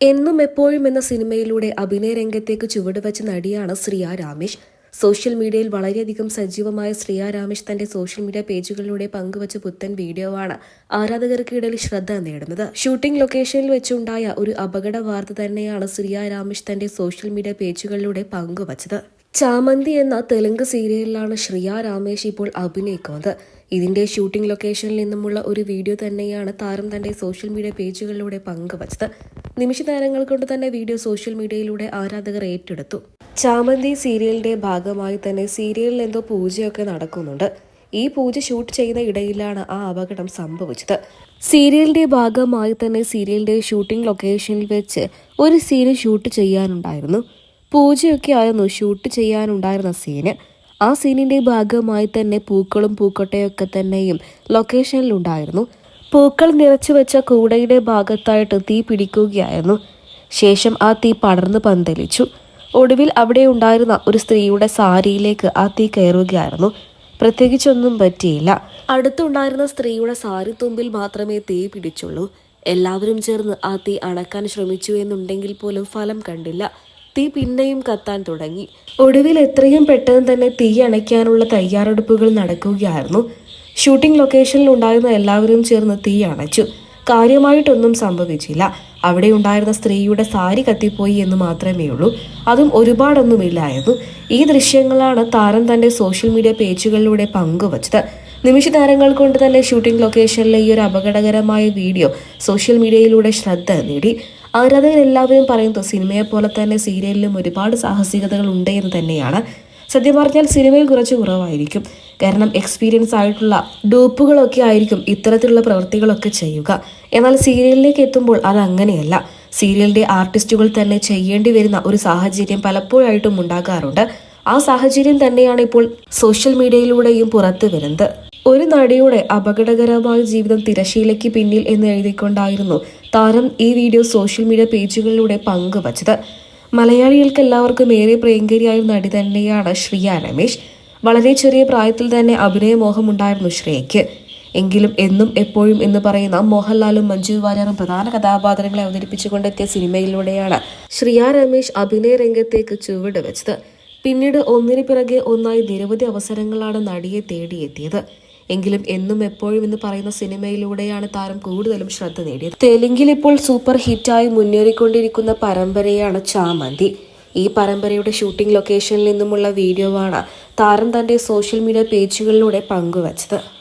എന്നും എപ്പോഴും എന്ന സിനിമയിലൂടെ അഭിനയ രംഗത്തേക്ക് ചുവടുവച്ച നടിയാണ് ശ്രിയ രാമേഷ്. സോഷ്യൽ മീഡിയയിൽ വളരെയധികം സജീവമായ ശ്രിയ രാമേഷ് തന്റെ സോഷ്യൽ മീഡിയ പേജുകളിലൂടെ പങ്കുവച്ച പുത്തൻ വീഡിയോ ആണ് ആരാധകർക്കിടയിൽ ശ്രദ്ധ നേടുന്നത്. ഷൂട്ടിംഗ് ലൊക്കേഷനിൽ വെച്ചുണ്ടായ ഒരു അപകട വാർത്ത തന്നെയാണ് ശ്രിയ രാമേഷ് തന്റെ സോഷ്യൽ മീഡിയ പേജുകളിലൂടെ പങ്കുവച്ചത്. ചാമന്തി എന്ന തെലുങ്ക് സീരിയലിലാണ് ശ്രിയ രാമേഷ് ഇപ്പോൾ അഭിനയിക്കുന്നത്. ഇതിന്റെ ഷൂട്ടിംഗ് ലൊക്കേഷനിൽ നിന്നുമുള്ള ഒരു വീഡിയോ തന്നെയാണ് താരം തന്റെ സോഷ്യൽ മീഡിയ പേജുകളിലൂടെ പങ്കുവച്ചത്. നിമിഷ നേരങ്ങൾ കൊണ്ട് തന്നെ വീഡിയോ സോഷ്യൽ മീഡിയയിലൂടെ ആരാധകർ ഏറ്റെടുത്തു. ചാമന്തി സീരിയലിന്റെ ഭാഗമായി തന്നെ സീരിയലിൽ എന്തോ പൂജയൊക്കെ നടക്കുന്നുണ്ട്. ഈ പൂജ ഷൂട്ട് ചെയ്യുന്ന ഇടയിലാണ് ആ അപകടം സംഭവിച്ചത്. സീരിയലിന്റെ ഭാഗമായി തന്നെ സീരിയലിന്റെ ഷൂട്ടിംഗ് ലൊക്കേഷനിൽ വെച്ച് ഒരു സീന് ഷൂട്ട് ചെയ്യാനുണ്ടായിരുന്നു. പൂജയൊക്കെ ആയിരുന്നു ഷൂട്ട് ചെയ്യാനുണ്ടായിരുന്ന സീന്. ആ സീനിന്റെ ഭാഗമായി തന്നെ പൂക്കളും പൂക്കൊട്ടയൊക്കെ തന്നെയും ലൊക്കേഷനിലുണ്ടായിരുന്നു. പൂക്കൾ നിറച്ചു വെച്ച കൂടയുടെ ഭാഗത്തായിട്ട് തീ പിടിക്കുകയായിരുന്നു. ശേഷം ആ തീ പടർന്നു പന്തലിച്ചു. ഒടുവിൽ അവിടെ ഉണ്ടായിരുന്ന ഒരു സ്ത്രീയുടെ സാരിയിലേക്ക് ആ തീ കയറുകയായിരുന്നു. പ്രത്യേകിച്ചൊന്നും പറ്റിയില്ല. അടുത്തുണ്ടായിരുന്ന സ്ത്രീയുടെ സാരി തുമ്പിൽ മാത്രമേ തീ പിടിച്ചുള്ളൂ. എല്ലാവരും ചേർന്ന് ആ തീ അണക്കാൻ ശ്രമിച്ചു എന്നുണ്ടെങ്കിൽ പോലും ഫലം കണ്ടില്ല. തീ പിന്നെയും കത്താൻ തുടങ്ങി. ഒടുവിൽ എത്രയും പെട്ടെന്ന് തന്നെ തീ അണയ്ക്കാനുള്ള തയ്യാറെടുപ്പുകൾ നടക്കുകയായിരുന്നു. ഷൂട്ടിംഗ് ലൊക്കേഷനിൽ ഉണ്ടായിരുന്ന എല്ലാവരും ചേർന്ന് തീ അണച്ചു. കാര്യമായിട്ടൊന്നും സംഭവിച്ചില്ല. അവിടെ ഉണ്ടായിരുന്ന സ്ത്രീയുടെ സാരി കത്തിപ്പോയി എന്ന് മാത്രമേ ഉള്ളൂ. അതും ഒരുപാടൊന്നുമില്ലായിരുന്നു. ഈ ദൃശ്യങ്ങളാണ് താരം തന്റെ സോഷ്യൽ മീഡിയ പേജുകളിലൂടെ പങ്കുവച്ചത്. നിമിഷ താരങ്ങൾ കൊണ്ട് തന്നെ ഷൂട്ടിംഗ് ലൊക്കേഷനിലെ ഈ ഒരു അപകടകരമായ വീഡിയോ സോഷ്യൽ മീഡിയയിലൂടെ ശ്രദ്ധ നേടി. ആരാധകരെല്ലാവരും പറയുന്നു സിനിമയെ പോലെ തന്നെ സീരിയലിലും ഒരുപാട് സാഹസികതകൾ ഉണ്ട് എന്ന് തന്നെയാണ്. സത്യം പറഞ്ഞാൽ സിനിമയിൽ കുറച്ച് കുറവായിരിക്കും. കാരണം എക്സ്പീരിയൻസ് ആയിട്ടുള്ള ഡൂപ്പുകളൊക്കെ ആയിരിക്കും ഇത്തരത്തിലുള്ള പ്രവൃത്തികളൊക്കെ ചെയ്യുക. എന്നാൽ സീരിയലിലേക്ക് എത്തുമ്പോൾ അത് അങ്ങനെയല്ല. സീരിയലിന്റെ ആർട്ടിസ്റ്റുകൾ തന്നെ ചെയ്യേണ്ടി വരുന്ന ഒരു സാഹചര്യം പലപ്പോഴായിട്ടും ഉണ്ടാകാറുണ്ട്. ആ സാഹചര്യം തന്നെയാണ് ഇപ്പോൾ സോഷ്യൽ മീഡിയയിലൂടെയും പുറത്തു വരുന്നത്. ഒരു നടിയുടെ അപകടകരമായ ജീവിതം തിരശീലയ്ക്ക് പിന്നിൽ എന്ന് എഴുതിക്കൊണ്ടായിരുന്നു താരം ഈ വീഡിയോ സോഷ്യൽ മീഡിയ പേജുകളിലൂടെ പങ്കുവച്ചത്. മലയാളികൾക്ക് എല്ലാവർക്കും ഏറെ പ്രിയങ്കരിയായ നടി തന്നെയാണ് ശ്രിയ രമേശ്. വളരെ ചെറിയ പ്രായത്തിൽ തന്നെ അഭിനയമോഹമുണ്ടായിരുന്നു ശ്രേയയ്ക്ക്. എങ്കിലും എന്നും എപ്പോഴും എന്ന് പറയുന്ന മോഹൻലാലും മഞ്ജു വാര്യറും പ്രധാന കഥാപാത്രങ്ങളെ അവതരിപ്പിച്ചുകൊണ്ടെത്തിയ സിനിമയിലൂടെയാണ് ശ്രിയ രമേശ് അഭിനയ രംഗത്തേക്ക് ചുവട് വെച്ചത്. പിന്നീട് ഒന്നിനു പിറകെ ഒന്നായി നിരവധി അവസരങ്ങളാണ് നടിയെ തേടിയെത്തിയത്. എങ്കിലും എന്നും എപ്പോഴും എന്ന് പറയുന്ന സിനിമയിലൂടെയാണ് താരം കൂടുതലും ശ്രദ്ധ നേടിയത്. തെലുങ്കിൽ ഇപ്പോൾ സൂപ്പർ ഹിറ്റായി മുന്നേറിക്കൊണ്ടിരിക്കുന്ന പരമ്പരയാണ് ചാമന്തി. ഈ പരമ്പരയുടെ ഷൂട്ടിംഗ് ലൊക്കേഷനിൽ നിന്നുമുള്ള വീഡിയോ ആണ് താരം തന്റെ സോഷ്യൽ മീഡിയ പേജുകളിലൂടെ പങ്കുവച്ചത്.